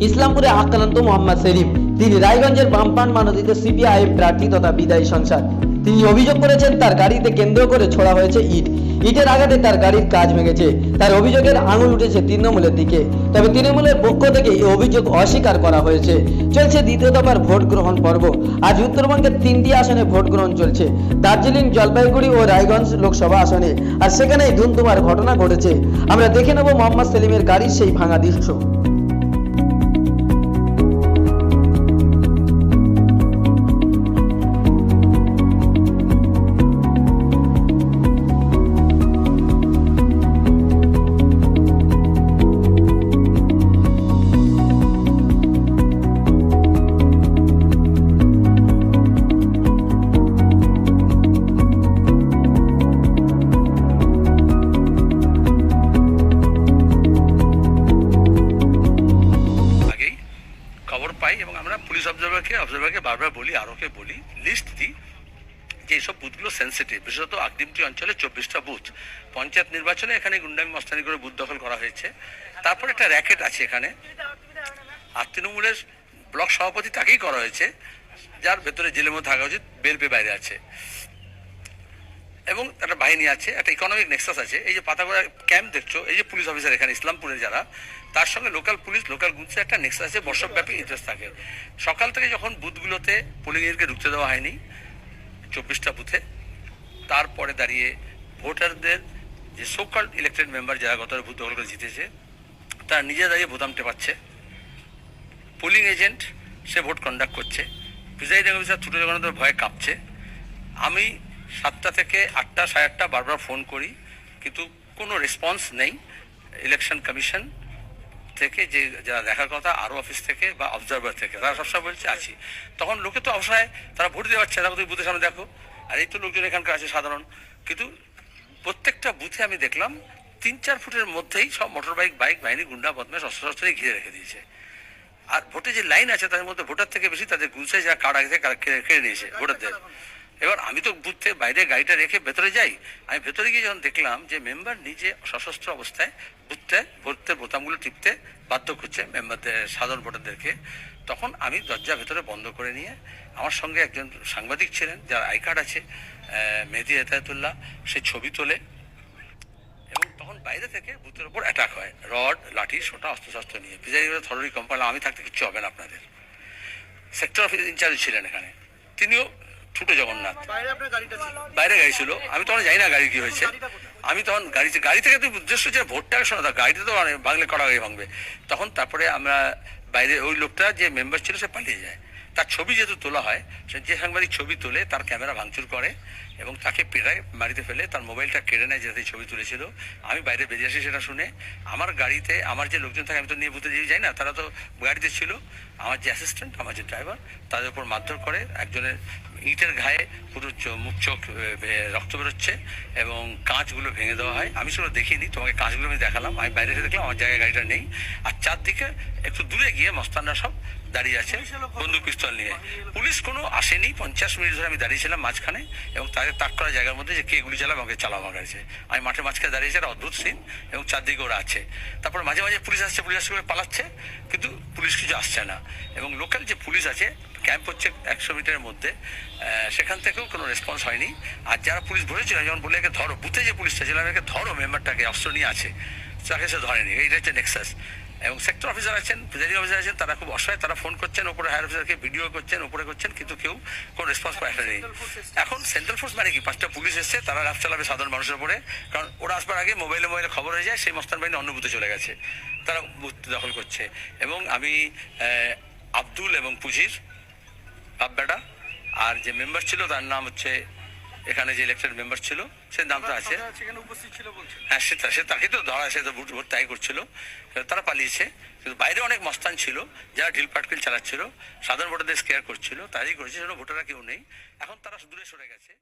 ইসলামপুরে আক্রান্ত মোহাম্মদ সেলিম। তিনি রায়গঞ্জের বামপান মানোদিত সিপিআইএম প্রার্থী তথা বিদায়ী সংসদ। তিনি অভিযোগ করেছেন, তার গাড়িতে কেন্দ্র করে ছোড়া হয়েছে ইট। ইটের আঘাতে তার গাড়ির কাজ ভেঙেছে। তার অভিযোগের আঙুল উঠেছে তৃণমূলের দিকে। তবে তৃণমূলের পক্ষ থেকে এই অভিযোগ অস্বীকার করা হয়েছে। চলছে দ্বিতীয় দফার ভোট গ্রহণ পর্ব। আজ উত্তরবঙ্গের তিনটি আসনে ভোট গ্রহণ চলছে। দার্জিলিং, জলপাইগুড়ি ও রায়গঞ্জ লোকসভা আসনে। আর সেখানেই ধুমধুমার ঘটনা ঘটেছে। আমরা দেখে নেব মোহাম্মদ সেলিমের গাড়ির সেই ভাঙা দৃশ্য। পাই এবং আমরা পুলিশ অবজারভারকে অবজারভারকে বারবার বলি, আরোকে বলি লিস্ট দিই যে এইসব বুথগুলো সেন্সিটিভ বিশেষত আগদিমটি অঞ্চলে চব্বিশটা বুথ। পঞ্চায়েত নির্বাচনে এখানে গুন্ডামি মস্তানি করে বুথ দখল করা হয়েছে। তারপরে একটা র্যাকেট আছে এখানে। আর তৃণমূলের ব্লক সভাপতি তাকেই করা হয়েছে, যার ভেতরে জেলের মধ্যে থাকা উচিত, বের পেয়ে বাইরে আছে। এবং একটা বাহিনী আছে, একটা ইকোনমিক নেক্সাস আছে। এই যে পাতাগোড়া ক্যাম্প দেখছ, এই যে পুলিশ অফিসার এখানে, ইসলামপুরের যারা, তার সঙ্গে লোকাল পুলিশ লোকাল গুডসের একটা নেক্সাস আছে, বর্ষব্যাপী ইন্টারেস্ট থাকে। সকাল থেকে যখন বুথগুলোতে পোলিং ঢুকতে দেওয়া হয়নি, চব্বিশটা বুথে, তারপরে দাঁড়িয়ে ভোটারদের যে সোকাল ইলেক্টেড মেম্বার যারা গত ভোট দখল করে জিতেছে, তারা নিজে দাঁড়িয়ে বোতাম টেপাচ্ছে পোলিং এজেন্ট সে ভোট কন্ডাক্ট করছে। প্রিজাইডিং অফিসার ছুটে জগন্নাথের ভয়ে কাঁপছে। আমি সাতটা থেকে আটটা, সাড়ে আটটা বারবার ফোন করি, কিন্তু কোনো রেসপন্স নেই। ইলেকশন কমিশন থেকে যে যারা দেখার কথা আরও অফিস থেকে বা অবজারভার থেকে, তারা সবসময় বলছে, আছি। তখন লোকে তো অবসরায় তারা ভোট দিতে পারছে দেখো তুমি বুথের সামনে দেখো। আর এই তো লোকজন এখানকার আছে সাধারণ। কিন্তু প্রত্যেকটা বুথে আমি দেখলাম, তিন চার ফুটের মধ্যেই সব মোটর বাইক বাইক বাহিনী, গুন্ডা, বদমাশ অস্ত্র শস্ত্রে ঘিরে রেখে দিয়েছে। আর ভোটে যে লাইন আছে তাদের মধ্যে ভোটার থেকে বেশি তাদের গুলসে যারা কার্ড কেড়ে কেড়ে নিয়েছে, ভোটারদের। এবার আমি তো থেকে বাইরে গাড়িটা রেখে ভেতরে যাই। আমি ভেতরে গিয়ে যখন দেখলাম যে মেম্বার নিজে সশস্ত্র অবস্থায় বুথতে ভোটতে বোতামগুলো টিপতে বাধ্য করছে মেম্বারদের, সাধারণ ভোটারদেরকে, তখন আমি দরজা ভেতরে বন্ধ করে নিয়ে আমার সঙ্গে একজন সাংবাদিক ছিলেন, যার আই কার্ড আছে মেহেদি হেতায়তুল্লাহ সে ছবি তোলে এবং তখন বাইরে থেকে বুথের ওপর অ্যাটাক হয়। রড, লাঠি, সোটা, অস্ত্রশস্ত্র নিয়ে। প্রিজাইডিং থররি কোম্পানি আমি থাকতে কিচ্ছু হবে না আপনাদের। সেক্টর অফিস ইনচার্জ ছিলেন এখানে। তিনিও ছোট জগন্নাথ। বাইরে গাড়িটা বাইরে গাড়ি ছিল। আমি তখন জানি না গাড়ি কি হয়েছে। আমি তখন গাড়িতে গাড়ি থেকে তো উদ্দেশ্য যে ভোটটা শোনা তা গাড়িতে তো ভাঙলে কড়া গাড়ি ভাঙবে। তখন তারপরে আমরা বাইরে ওই লোকটা যে মেম্বার ছিল সে পালিয়ে যায়। তার ছবি যেহেতু তোলা হয়, সে যে সাংবাদিক ছবি তোলে, তার ক্যামেরা ভাঙচুর করে এবং তাকে পেরায় বাড়িতে ফেলে, তার মোবাইলটা কেড়ে নেয় যেতে ছবি তুলেছিল। আমি বাইরে বেরিয়ে আসি সেটা শুনে। আমার গাড়িতে, আমার যে লোকজন থাকে, আমি তো নিয়ে বুঝতে যাই না, তারা তো গাড়িতে ছিল। আমার যে অ্যাসিস্ট্যান্ট আমার যে ড্রাইভার তাদের উপর মারধর করে, একজনের ইটের ঘায়ে পুরো মুখ, চোখ রক্ত বেরোচ্ছে এবং কাঁচগুলো ভেঙে দেওয়া হয়। আমি সেগুলো দেখিনি, তোমাকে কাঁচগুলো আমি দেখালাম। আমি বাইরে এসে দেখলাম, আমার জায়গায় গাড়িটা নেই। আর চারদিকে একটু দূরে গিয়ে মস্তানরা সব দাঁড়িয়ে আছে বন্দুক পিস্তল নিয়ে। পুলিশ কোনো আসেনি, পঞ্চাশ মিনিট ধরে আমি দাঁড়িয়েছিলাম মাঝখানে এবং তাদের তাক করা জায়গার মধ্যে যে কে গুলি চালাবে আমাকে চালাও আমার কাছে। আমি মাঠে মাঝখানে দাঁড়িয়েছি, একটা অদ্ভুত সিন এবং চারদিকে ওরা আছে। তারপর মাঝে মাঝে পুলিশ আসছে পুলিশ আসছে করে পালাচ্ছে, কিন্তু পুলিশ কিছু আসছে না। এবং লোকাল যে পুলিশ আছে, ক্যাম্প হচ্ছে একশো মিটারের মধ্যে সেখান থেকেও কোনো রেসপন্স হয়নি। আর যারা পুলিশ ধরেছিল যেমন বলে একে ধরো, বুথে যে পুলিশটা ছিল একে ধরো মেম্বারটাকে অস্ত্র নিয়ে আছে। তাকে সে ধরেনি। এইটা হচ্ছে নেক্সাস এবং সেক্টর অফিসার আছেন প্রিজাইডিং অফিসার আছেন তারা খুব অসহায় তারা ফোন করছেন ওপরে হায়ার অফিসারকে ভিডিও করছেন ওপরে করছেন কিন্তু কেউ কোনো রেসপন্স পায় নেই। এখন সেন্ট্রাল ফোর্স মানে কি? পাঁচটা পুলিশ এসছে তারা রাফ চালাবে সাধারণ মানুষের উপরে কারণ ওরা আসবার আগে মোবাইলে মোবাইলে খবর হয়ে যায় সেই মস্তান বাহিনী বুথে চলে গেছে। তারা বুথ দখল করছে। এবং আমি আব্দুল এবং পুজির বাপ বেটা আর যে মেম্বার ছিল তার নাম হচ্ছে এখানে যে ইলেকটেড মেম্বার ছিল সে নামটা আছে। হ্যাঁ সেটা সে তাকে তো ধরা সে তো ভোট ভোট তাই করছিল। তারা পালিয়েছে। কিন্তু বাইরে অনেক মস্তান ছিল যারা ঢিল পাটকিল চালাচ্ছিল সাধারণ ভোটারদের স্কেয়ার করছিল তাই করেছে সেজন্য ভোটাররা কেউ নেই। এখন তারা দূরে সরে গেছে।